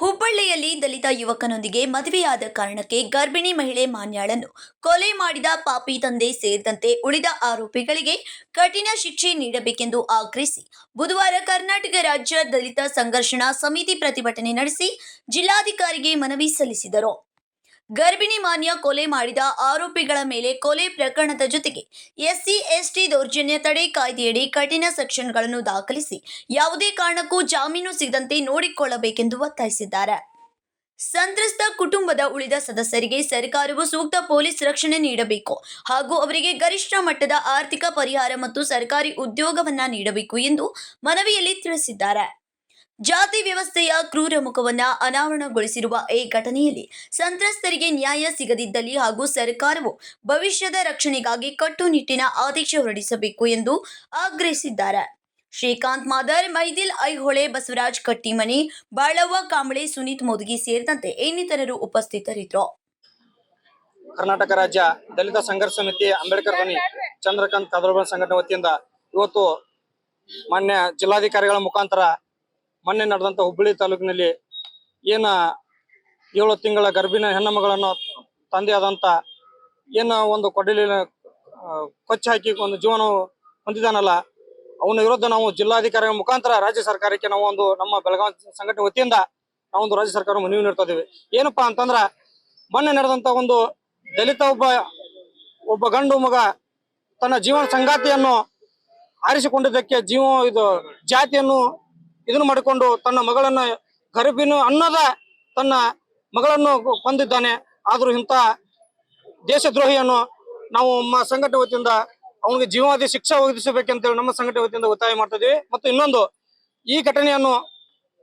ಹುಬ್ಬಳ್ಳಿಯಲ್ಲಿ ದಲಿತ ಯುವಕನೊಂದಿಗೆ ಮದುವೆಯಾದ ಕಾರಣಕ್ಕೆ ಗರ್ಭಿಣಿ ಮಹಿಳೆ ಮಾನ್ಯಾಳನ್ನು ಕೊಲೆ ಮಾಡಿದ ಪಾಪಿ ತಂದೆ ಸೇರಿದಂತೆ ಉಳಿದ ಆರೋಪಿಗಳಿಗೆ ಕಠಿಣ ಶಿಕ್ಷೆ ನೀಡಬೇಕೆಂದು ಆಗ್ರಹಿಸಿ ಬುಧವಾರ ಕರ್ನಾಟಕ ರಾಜ್ಯ ದಲಿತ ಸಂಘರ್ಷಣಾ ಸಮಿತಿ ಪ್ರತಿಭಟನೆ ನಡೆಸಿ ಜಿಲ್ಲಾಧಿಕಾರಿಗೆ ಮನವಿ ಸಲ್ಲಿಸಿದರು. ಗರ್ಭಿಣಿ ಮಾನ್ಯ ಕೊಲೆ ಮಾಡಿದ ಆರೋಪಿಗಳ ಮೇಲೆ ಕೊಲೆ ಪ್ರಕರಣದ ಜೊತೆಗೆ ಎಸ್ಸಿ, ಎಸ್ಟಿ ದೌರ್ಜನ್ಯ ತಡೆ ಕಾಯ್ದೆಯಡಿ ಕಠಿಣ ಸೆಕ್ಷನ್ಗಳನ್ನು ದಾಖಲಿಸಿ ಯಾವುದೇ ಕಾರಣಕ್ಕೂ ಜಾಮೀನು ಸಿಗದಂತೆ ನೋಡಿಕೊಳ್ಳಬೇಕೆಂದು ಒತ್ತಾಯಿಸಿದ್ದಾರೆ. ಸಂತ್ರಸ್ತ ಕುಟುಂಬದ ಉಳಿದ ಸದಸ್ಯರಿಗೆ ಸರ್ಕಾರವು ಸೂಕ್ತ ಪೊಲೀಸ್ ರಕ್ಷಣೆ ನೀಡಬೇಕು ಹಾಗೂ ಅವರಿಗೆ ಗರಿಷ್ಠ ಮಟ್ಟದ ಆರ್ಥಿಕ ಪರಿಹಾರ ಮತ್ತು ಸರ್ಕಾರಿ ಉದ್ಯೋಗವನ್ನ ನೀಡಬೇಕು ಎಂದು ಮನವಿಯಲ್ಲಿ ತಿಳಿಸಿದ್ದಾರೆ. ಜಾತಿ ವ್ಯವಸ್ಥೆಯ ಕ್ರೂರ ಮುಖವನ್ನ ಅನಾವರಣಗೊಳಿಸಿರುವ ಈ ಘಟನೆಯಲ್ಲಿ ಸಂತ್ರಸ್ತರಿಗೆ ನ್ಯಾಯ ಸಿಗದಿದ್ದಲ್ಲಿ ಹಾಗೂ ಸರ್ಕಾರವು ಭವಿಷ್ಯದ ರಕ್ಷಣೆಗಾಗಿ ಕಟ್ಟುನಿಟ್ಟಿನ ಆದೇಶ ಹೊರಡಿಸಬೇಕು ಎಂದು ಆಗ್ರಹಿಸಿದ್ದಾರೆ. ಶ್ರೀಕಾಂತ್ ಮಾದರ್, ಮೈದಿಲ್ ಐಹೊಳೆ, ಬಸವರಾಜ್ ಕಟ್ಟಿಮನಿ, ಬಾಳವ್ವ ಕಾಂಬಳೆ, ಸುನೀತ್ ಮೋದಗಿ ಸೇರಿದಂತೆ ಇನ್ನಿತರರು ಉಪಸ್ಥಿತರಿದ್ದರು. ಕರ್ನಾಟಕ ರಾಜ್ಯ ದಲಿತ ಸಂಘರ್ಷ ಸಮಿತಿ ಅಂಬೇಡ್ಕರ್ ಧ್ವನಿ, ಚಂದ್ರಕಾಂತ್ ಸಂಘಟನೆ ವತಿಯಿಂದ ಇವತ್ತು ಮಾನ್ಯ ಜಿಲ್ಲಾಧಿಕಾರಿಗಳ ಮುಖಾಂತರ ಮೊನ್ನೆ ನಡೆದಂತ ಹುಬ್ಬಳ್ಳಿ ತಾಲೂಕಿನಲ್ಲಿ ಏನ ಏಳು ತಿಂಗಳ ಗರ್ಭಿಣ ಹೆಣ್ಣು ಮಗಳನ್ನು ಆದಂತ ಏನ ಒಂದು ಕೊಡಲಿನ ಕೊಚ್ಚ ಹಾಕಿ ಒಂದು ಜೀವನ ಹೊಂದಿದಾನಲ್ಲ ಅವನ ವಿರುದ್ಧ ನಾವು ಜಿಲ್ಲಾಧಿಕಾರಿಗಳ ಮುಖಾಂತರ ರಾಜ್ಯ ಸರ್ಕಾರಕ್ಕೆ ನಾವು ಒಂದು ನಮ್ಮ ಬೆಳಗಾವಿ ಸಂಘಟನೆ ವತಿಯಿಂದ ನಾವೊಂದು ರಾಜ್ಯ ಸರ್ಕಾರ ಮನವಿ ನೀಡ್ತಾ ಇದೀವಿ ಏನಪ್ಪಾ ಅಂತಂದ್ರ, ಮೊನ್ನೆ ನಡೆದಂತ ಒಂದು ದಲಿತ ಒಬ್ಬ ಒಬ್ಬ ಗಂಡು ಮಗ ತನ್ನ ಜೀವನ ಸಂಗಾತಿಯನ್ನು ಆರಿಸಿಕೊಂಡಿದ್ದಕ್ಕೆ ಜೀವ ಇದು ಜಾತಿಯನ್ನು ಇದನ್ನು ಮಾಡಿಕೊಂಡು ತನ್ನ ಮಗಳನ್ನ ಗರ್ಭಿಣಿ ಅನ್ನದ ತನ್ನ ಮಗಳನ್ನು ಕೊಂದಿದ್ದಾನೆ. ಆದರೂ ಇಂಥ ದೇಶದ್ರೋಹಿಯನ್ನು ನಾವು ನಮ್ಮ ಸಂಘಟನೆ ವತಿಯಿಂದ ಅವನಿಗೆ ಜೀವಾವಧಿ ಶಿಕ್ಷೆ ಒದಗಿಸಬೇಕಂತೇಳಿ ನಮ್ಮ ಸಂಘಟನೆ ವತಿಯಿಂದ ಒತ್ತಾಯ ಮಾಡ್ತಾ ಇದೀವಿ ಮತ್ತು ಇನ್ನೊಂದು, ಈ ಘಟನೆಯನ್ನು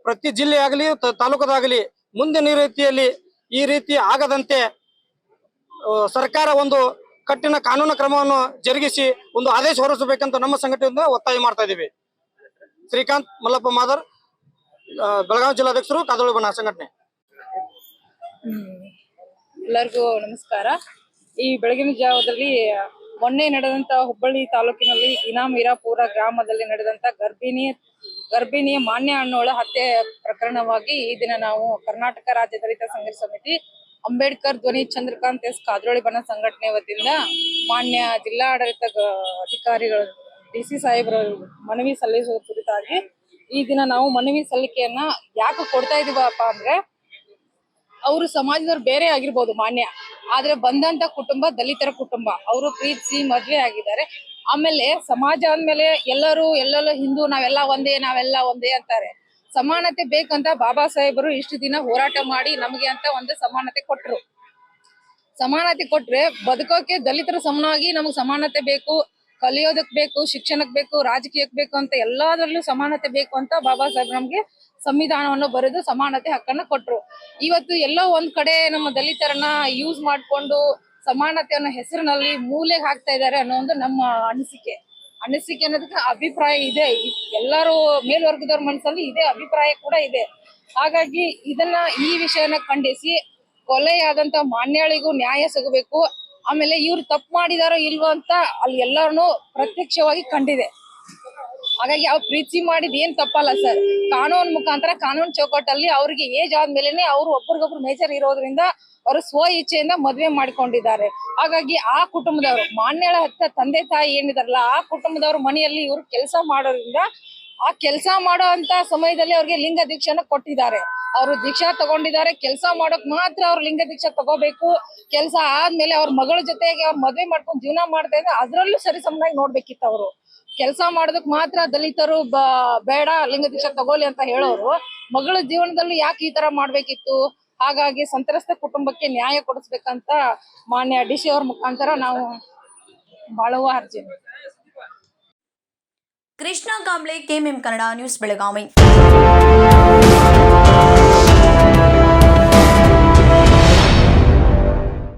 ಪ್ರತಿ ಜಿಲ್ಲೆಯಾಗಲಿ ತಾಲೂಕದಾಗಲಿ ಮುಂದಿನ ರೀತಿಯಲ್ಲಿ ಈ ರೀತಿ ಆಗದಂತೆ ಸರ್ಕಾರ ಒಂದು ಕಠಿಣ ಕಾನೂನು ಕ್ರಮವನ್ನು ಜರುಗಿಸಿ ಒಂದು ಆದೇಶ ಹೊರಡಿಸಬೇಕಂತ ನಮ್ಮ ಸಂಘಟನೆಯಿಂದ ಒತ್ತಾಯ ಮಾಡ್ತಾ ಇದ್ದೀವಿ. ಶ್ರೀಕಾಂತ್ ಮಲ್ಲಪ್ಪ ಮಾದರ್ ಬೆಳಗಾವಿ ಜಿಲ್ಲಾಧ್ಯಕ್ಷರು ಕಾದೋಳಿ ಬಣ್ಣ ಸಂಘಟನೆ. ಎಲ್ಲರಿಗೂ ನಮಸ್ಕಾರ. ಈ ಬೆಳಗಿನ ಜಾವದಲ್ಲಿ ಮೊನ್ನೆ ನಡೆದಂತ ಹುಬ್ಬಳ್ಳಿ ತಾಲೂಕಿನಲ್ಲಿ ಇನಾಮ್ ಮೀರಾಪುರ ಗ್ರಾಮದಲ್ಲಿ ನಡೆದಂತ ಗರ್ಭಿಣಿ ಗರ್ಭಿಣಿಯ ಮಾನ್ಯ ಅಣ್ಣೋಳ ಹತ್ಯೆ ಪ್ರಕರಣವಾಗಿ ಈ ದಿನ ನಾವು ಕರ್ನಾಟಕ ರಾಜ್ಯ ದಲಿತ ಸಂಘರ್ಷ ಸಮಿತಿ, ಅಂಬೇಡ್ಕರ್ ಧ್ವನಿ ಚಂದ್ರಕಾಂತ್ ಎಸ್ ಕಾದ್ರೋಳಿ ಬಣ ಸಂಘಟನೆ ವತಿಯಿಂದ ಮಾನ್ಯ ಜಿಲ್ಲಾಡಳಿತ ಅಧಿಕಾರಿಗಳು ಡಿ ಸಿ ಸಾಹೇಬ್ರ ಮನವಿ ಸಲ್ಲಿಸುವ ಕುರಿತಾಗಿ ಈ ದಿನ ನಾವು ಮನವಿ ಸಲ್ಲಿಕೆಯನ್ನ ಯಾಕೆ ಕೊಡ್ತಾ ಇದೀವಪ್ಪ ಅಂದ್ರೆ ಅವರು ಸಮಾಜದವ್ರು ಬೇರೆ ಆಗಿರ್ಬೋದು ಮಾನ್ಯ. ಆದ್ರೆ ಬಂದಂತ ಕುಟುಂಬ ದಲಿತರ ಕುಟುಂಬ. ಅವರು ಪ್ರೀತಿಸಿ ಮದ್ವೆ ಆಗಿದ್ದಾರೆ. ಆಮೇಲೆ ಸಮಾಜ ಅಂದ್ಮೇಲೆ ಎಲ್ಲರೂ ಎಲ್ಲೆಲ್ಲ ಹಿಂದೂ, ನಾವೆಲ್ಲ ಒಂದೇ ನಾವೆಲ್ಲ ಒಂದೇ ಅಂತಾರೆ. ಸಮಾನತೆ ಬೇಕಂತ ಬಾಬಾ ಸಾಹೇಬರು ಇಷ್ಟು ದಿನ ಹೋರಾಟ ಮಾಡಿ ನಮಗೆ ಅಂತ ಒಂದು ಸಮಾನತೆ ಕೊಟ್ರು. ಸಮಾನತೆ ಕೊಟ್ರೆ ಬದುಕೋಕೆ ದಲಿತರ ಸಮನಾಗಿ ನಮಗೆ ಸಮಾನತೆ ಬೇಕು. ಕಲಿಯೋದಕ್ ಬೇಕು, ಶಿಕ್ಷಣಕ್ ಬೇಕು, ರಾಜಕೀಯಕ್ ಬೇಕು ಅಂತ ಎಲ್ಲದರಲ್ಲೂ ಸಮಾನತೆ ಬೇಕು ಅಂತ ಬಾಬಾ ಸಾಹೇಬ್ ನಮ್ಗೆ ಸಂವಿಧಾನವನ್ನು ಬರೆದು ಸಮಾನತೆ ಹಕ್ಕನ್ನ ಕೊಟ್ರು. ಇವತ್ತು ಎಲ್ಲೋ ಒಂದ್ ಕಡೆ ನಮ್ಮ ದಲಿತರನ್ನ ಯೂಸ್ ಮಾಡ್ಕೊಂಡು ಸಮಾನತೆ ಅನ್ನೋ ಹೆಸರಿನಲ್ಲಿ ಮೂಲೆಗೆ ಹಾಕ್ತಾ ಇದ್ದಾರೆ ಅನ್ನೋ ಒಂದು ನಮ್ಮ ಅನಿಸಿಕೆ. ಅನಿಸಿಕೆ ಅನ್ನೋದಕ್ಕೆ ಅಭಿಪ್ರಾಯ ಇದೆ. ಎಲ್ಲರೂ ಮೇಲ್ವರ್ಗದವ್ರ ಮನಸ್ಸಲ್ಲಿ ಇದೇ ಅಭಿಪ್ರಾಯ ಕೂಡ ಇದೆ. ಹಾಗಾಗಿ ಇದನ್ನ ಈ ವಿಷಯನ ಖಂಡಿಸಿ, ಕೊಲೆಯಾದಂತ ಮಾನ್ಯಾಳಿಗೂ ನ್ಯಾಯ ಸಿಗಬೇಕು. ಆಮೇಲೆ ಇವ್ರು ತಪ್ಪು ಮಾಡಿದಾರೋ ಇಲ್ವೋ ಅಂತ ಅಲ್ಲಿ ಎಲ್ಲರನ್ನು ಪ್ರತ್ಯಕ್ಷವಾಗಿ ಕಂಡಿದೆ. ಹಾಗಾಗಿ ಅವ್ರು ಪ್ರೀತಿ ಮಾಡಿದ ಏನ್ ತಪ್ಪಲ್ಲ ಸರ್. ಕಾನೂನು ಮುಖಾಂತರ ಕಾನೂನು ಚೌಕಟ್ಟಲ್ಲಿ ಅವ್ರಿಗೆ ಏಜ್ ಆದ್ಮೇಲೆನೆ ಅವ್ರು ಒಬ್ರಿಗೊಬ್ರು ಮೇಜರ್ ಇರೋದ್ರಿಂದ ಅವರು ಸ್ವ ಇಚ್ಛೆಯಿಂದ ಮದ್ವೆ ಮಾಡ್ಕೊಂಡಿದ್ದಾರೆ. ಹಾಗಾಗಿ ಆ ಕುಟುಂಬದವರು, ಮಾನ್ಯಳ ಹತ್ತ ತಂದೆ ತಾಯಿ ಏನಿದಾರಲ್ಲ, ಆ ಕುಟುಂಬದವ್ರ ಮನೆಯಲ್ಲಿ ಇವ್ರು ಕೆಲಸ ಮಾಡೋದ್ರಿಂದ ಆ ಕೆಲಸ ಮಾಡೋ ಅಂತ ಸಮಯದಲ್ಲಿ ಅವ್ರಿಗೆ ಲಿಂಗ ದೀಕ್ಷೆನ ಕೊಟ್ಟಿದ್ದಾರೆ. ಅವರು ದೀಕ್ಷಾ ತಗೊಂಡಿದ್ದಾರೆ. ಕೆಲಸ ಮಾಡೋಕ್ ಮಾತ್ರ ಅವ್ರು ಲಿಂಗ ದೀಕ್ಷಾ ತಗೋಬೇಕು. ಕೆಲಸ ಆದ್ಮೇಲೆ ಅವ್ರ ಮಗಳ ಜೊತೆಗೆ ಅವ್ರ ಮದ್ವೆ ಮಾಡ್ಕೊಂಡು ಜೀವನ ಮಾಡ್ತಾ ಇದ್ರೆ ಅದ್ರಲ್ಲೂ ಸರಿ ಸಮನಾಗಿ ನೋಡ್ಬೇಕಿತ್ತು ಅವರು. ಕೆಲಸ ಮಾಡೋದಕ್ ಮಾತ್ರ ದಲಿತರು ಬೇಡ, ಲಿಂಗ ದೀಕ್ಷಾ ತಗೋಲಿ ಅಂತ ಹೇಳೋರು. ಮಗಳ ಜೀವನದಲ್ಲೂ ಯಾಕೆ ಈ ತರ ಮಾಡ್ಬೇಕಿತ್ತು? ಹಾಗಾಗಿ ಸಂತ್ರಸ್ತ ಕುಟುಂಬಕ್ಕೆ ನ್ಯಾಯ ಕೊಡಿಸ್ಬೇಕಂತ ಮಾನ್ಯ ಡಿ ಸಿ ಅವ್ರ ಮುಖಾಂತರ ನಾವು ಬಾಳುವ ಅರ್ಜಿ. Krishna Kamble KMM Kannada news Belagavi